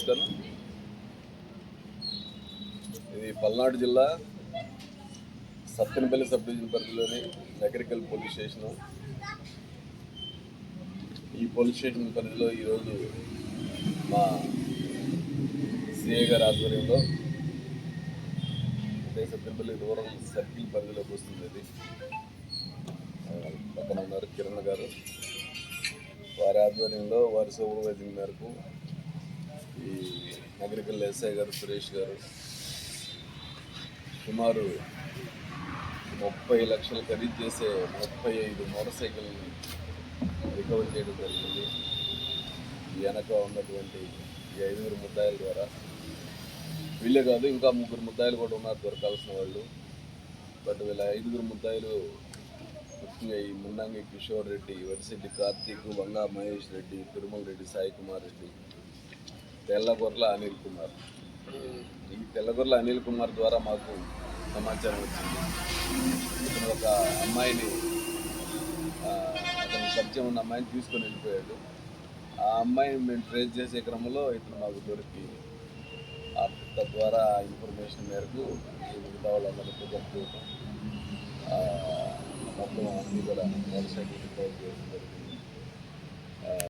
నమస్కారం. ఇది పల్నాడు జిల్లా సత్తెనపల్లి సబ్ డివిజన్ పరిధిలోని నగరికల్ పోలీస్ స్టేషను. ఈ పోలీస్ స్టేషన్ పరిధిలో ఈరోజు మా సిఐ గారి ఆధ్వర్యంలో అంటే సత్తెనపల్లి రూరల్ సర్కిల్ పరిధిలోకి వస్తుంది ఇది పక్కన ఉన్నారు కిరణ్ గారు. వారి ఆధ్వర్యంలో వారి సూపర్వైజింగ్ మేరకు నగరికల్ ఎస్ఐ గారు సురేష్ గారు సుమారు ముప్పై లక్షలు ఖరీదు చేసే ముప్పై ఐదు మోటార్ సైకిల్ని రికవర్ చేయడం జరిగింది. వెనక ఉన్నటువంటి ఈ ఐదుగురు ముద్దాయిల ద్వారా. వీళ్ళే కాదు ఇంకా ముగ్గురు ముద్దాయిలు కూడా ఉన్నారు దొరకాల్సిన వాళ్ళు. బట్ వీళ్ళ ఐదుగురు ముద్దాయిలు ముఖ్యంగా ఈ మున్నంగి కిషోర్ రెడ్డి వరిశెడ్డి కార్తీక్ వంగా మహేష్ రెడ్డి తిరుమల రెడ్డి సాయి కుమార్ రెడ్డి తెల్లగొర్ల అనిల్ కుమార్. ఈ తెల్లగొర్ల అనిల్ కుమార్ ద్వారా మాకు సమాచారం వచ్చింది. ఇతను ఒక అమ్మాయిని అతను పరిచయం ఉన్న అమ్మాయిని తీసుకొని వెళ్ళిపోయాడు. ఆ అమ్మాయిని మేము ట్రేస్ చేసే క్రమంలో ఇతను మాకు దొరికి ఆ తద్వారా ఇన్ఫర్మేషన్ మేరకు ఈ మిగతా వాళ్ళందరికీ చెప్తూ మొత్తం అన్ని కూడా మోటార్ సైకిల్ రికవర్ చేయడం జరిగింది.